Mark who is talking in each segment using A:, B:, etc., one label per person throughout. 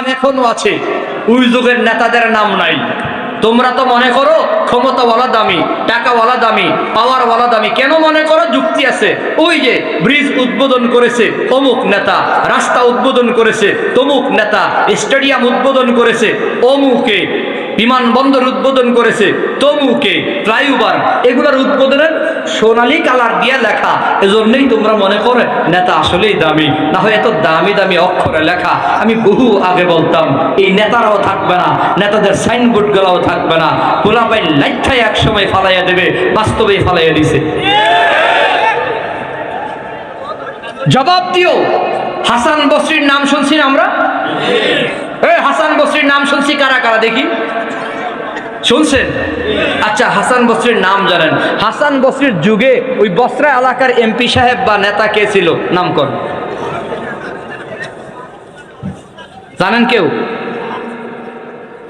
A: নাম এখনও আছে। ওই যুগের নেতাদের নাম নাই। তোমরা তো মনে করো ক্ষমতাওয়ালা দামি, টাকাওয়ালা দামি, পাওয়ারওয়ালা দামি। কেন মনে করো যুক্তি আছে? ওই যে ব্রিজ উদ্বোধন করেছে অমুক নেতা, রাস্তা উদ্বোধন করেছে তমুক নেতা, স্টেডিয়াম উদ্বোধন করেছে অমুকে। বিমানবন্দর উদ্বোধন করেছে তমুকে, ফ্লাইওভার। এগুলোর উদ্বোধনের সোনালি কালার দিয়ে লেখা। এজন্যই তোমরা মনে করে, নেতা আসলেই দামি। না হয় এত দামি দামি অক্ষরে লেখা। আমি বহু আগে বলতাম, এই নেতারাও থাকবে না, নেতাদের সাইনবোর্ড গুলাও থাকবে না। গোলাপাই লাইঠাই এক সময় ফালাইয়া দেবে বাস্তবে ফালাইয়া দিছে। জবাব দিও। হাসান বসরির নাম শুনছি আমরা? হাসান বসরির নাম শুনছি কারা কারা? দেখি। শুনছেন? আচ্ছা হাসান বসরির নাম জানেন। হাসান বসরির যুগে ওই বসরা এলাকার এমপি সাহেব বা নেতা কে ছিল? নামকরণ জানেন কেউ?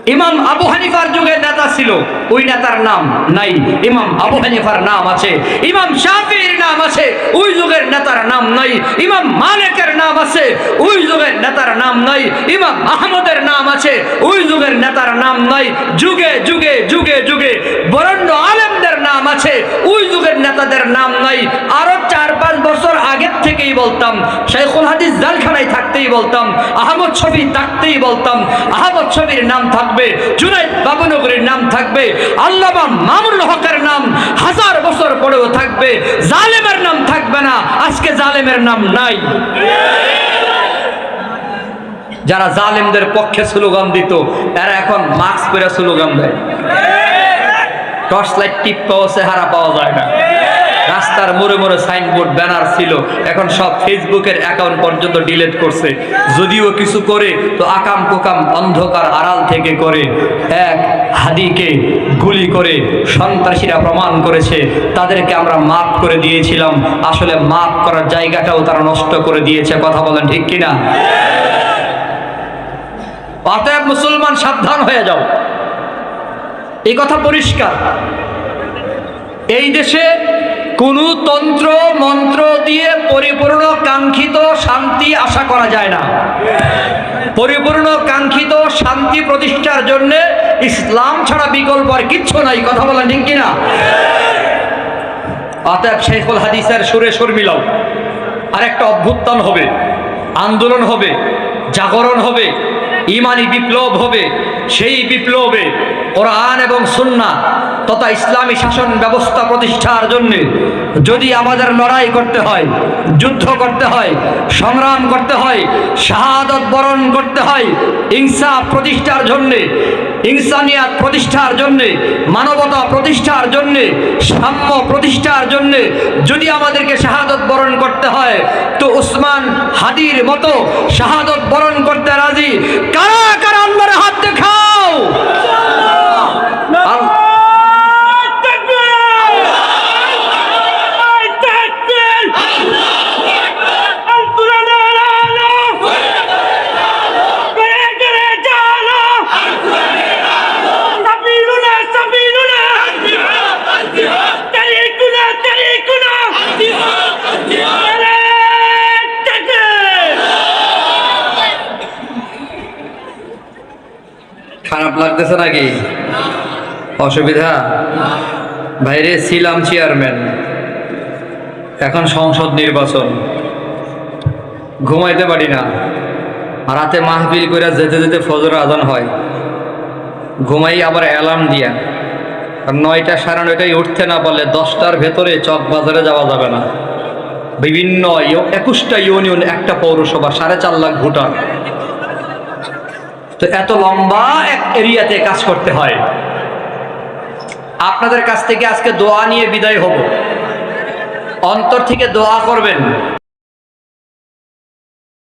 A: ইমাম আবু হানিফার যুগের নেতা ছিল, ওই নেতার নাম নাই। ইমাম আবু হানিফার নাম আছে, ইমাম শাফির নাম আছে, ওই যুগের নেতার নাম নাই। ইমাম মালিকের নাম আছে, ওই যুগের নেতার নাম নাই। ইমাম আহমদের নাম আছে, ওই যুগের নেতার নাম নাই। যুগে যুগে যুগে যুগে বরণ্য আলেমদের নাম আছে, ওই যুগের নেতাদের নাম নাই। আরও চার পাঁচ বছর আগের থেকেই বলতাম, শেখুল হাদিস জালখানায় থাকতেই বলতাম, আহমদ ছবি থাকতেই বলতাম, আহমদ ছবির নাম থাকবে, জুনাইদ বাবুনগরীর নাম থাকবে, আল্লামা মামুনুল হকের নাম হাজার বছর পরেও থাকবে, জালেমের নাম থাকবে না, আজকে জালেমের নাম নাই। যারা জালেমদের পক্ষে স্লোগান দিত, এরা এখন মাস্ক পরে স্লোগান দেয়। টর্চ লাইট টিপ পাওয়া চেহারা পাওয়া যায় না। রাস্তার মোড়ে মোড়ে সাইনবোর্ড ব্যানার ছিল। এখন সব ফেসবুকের অ্যাকাউন্ট পর্যন্ত ডিলিট করছে। যদিও কিছু করে, তো আকাম কোকাম অন্ধকার আড়াল থেকে করে, এক হাদিকে গুলি করে সন্ত্রাসীরা প্রমাণ করেছে। তাদেরকে আমরা মাফ করে দিয়েছিলাম। আসলে মাফ করার জায়গাটাও তারা নষ্ট করে দিয়েছে। কথা বলেন ঠিক কিনা? অতএব মুসলমান সাবধান হয়ে যাও। এই কথা পরিষ্কার। এই দেশে কোনো তন্ত্র, মন্ত্র দিয়ে পরিপূর্ণ কাঙ্ক্ষিত শান্তি আশা করা যায় না। পরিপূর্ণ কাঙ্ক্ষিত শান্তি প্রতিষ্ঠার জন্য ইসলাম ছাড়া বিকল্প আর কিচ্ছু নাই। কথা বলেন ঠিক কিনা? অতএব শেখুল হাদিসের সুরে সুর মিলাও। আর একটা অভ্যুত্থান হবে, আন্দোলন হবে, জাগরণ হবে, ইমানি বিপ্লব হবে। সেই বিপ্লবে কোরআন এবং সুন্না তথা ইসলামী শাসন ব্যবস্থা প্রতিষ্ঠার জন্য যদি আমাদের লড়াই করতে হয়, যুদ্ধ করতে হয়, সংগ্রাম করতে হয়, শাহাদত বরণ করতে হয়, ইনসাফ প্রতিষ্ঠার জন্যে, ইনসানিয়াত প্রতিষ্ঠার জন্যে, মানবতা প্রতিষ্ঠার জন্যে, সাম্য প্রতিষ্ঠার জন্যে যদি আমাদেরকে শাহাদত বরণ করতে হয়, তো উসমান হাদির মতো শাহাদত বরণ করতে রাজি। কারা কারা আল্লাহর হাত দেখাও খারাপ লাগতেছে নাকি? অসুবিধা? বাইরে ছিলাম চেয়ারম্যান এখন সংসদ নির্বাচন। ঘুমাইতে পারি না। রাতে মাহফিল করে যেতে যেতে ফজর আদান হয়। ঘুমাই আবার অ্যালার্ম দিয়া। নয়টা সাড়ে নয়টায় উঠতে না পারলে দশটার ভেতরে চক বাজারে যাওয়া যাবে না। বিভিন্ন একুশটা ইউনিয়ন, একটা পৌরসভা, সাড়ে চার লাখ ভোটার। তো এত লম্বা এক এরিয়াতে কাজ করতে হয়। আপনাদের কাছ থেকে আজকে দোয়া নিয়ে বিদায় হব। অন্তর থেকে দোয়া করবেন।